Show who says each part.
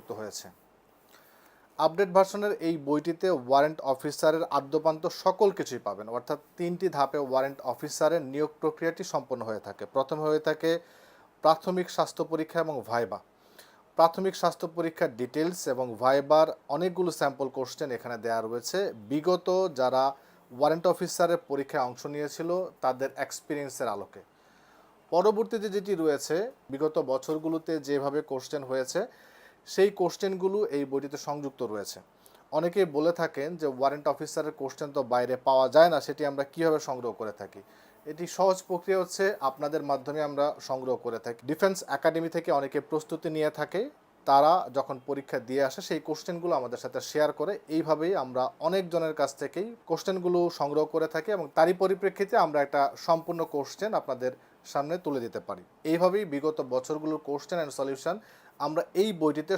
Speaker 1: সংযুক্ত হয়েছে। আপডেট ভার্সনের এই বইটিতে ওয়ারেন্ট অফিসারের আদ্যপান্ত সকল কিছুই পাবেন। অর্থাৎ তিনটি ধাপে ওয়ারেন্ট অফিসারের নিয়োগ প্রক্রিয়াটি সম্পন্ন হয়ে থাকে। প্রথমে হয়ে থাকে প্রাথমিক স্বাস্থ্য পরীক্ষা এবং ভাইবা। প্রাথমিক স্বাস্থ্য পরীক্ষার ডিটেলস এবং ভাইবার অনেকগুলো স্যাম্পল কোশ্চেন এখানে দেওয়া রয়েছে। বিগত যারা ওয়ারেন্ট অফিসারের পরীক্ষায় অংশ নিয়েছিল, তাদের এক্সপিরিয়েন্সের আলোকে। পরবর্তীতে যেটি রয়েছে, বিগত বছরগুলোতে যেভাবে কোশ্চেন হয়েছে সেই কোশ্চেনগুলো এই বইটিতে সংযুক্ত রয়েছে। অনেকেই বলে থাকেন যে ওয়ারেন্ট অফিসারের কোশ্চেন তো বাইরে পাওয়া যায় না, সেটি আমরা কীভাবে সংগ্রহ করে থাকি? এটি সহজ প্রক্রিয়া হচ্ছে, আপনাদের মাধ্যমে আমরা সংগ্রহ করে থাকি। ডিফেন্স একাডেমি থেকে অনেকে প্রস্তুতি নিয়ে থাকে, তারা যখন পরীক্ষা দিয়ে আসে, সেই কোশ্চেনগুলো আমাদের সাথে শেয়ার করে। এইভাবেই আমরা অনেকজনের কাছ থেকেই কোশ্চেনগুলো সংগ্রহ করে থাকি এবং তারই পরিপ্রেক্ষিতে আমরা একটা সম্পূর্ণ কোশ্চেন আপনাদের সামনে তুলে দিতে পারি। এইভাবেই বিগত বছরগুলোর কোশ্চেন অ্যান্ড সলিউশন আমরা এই বইটিতে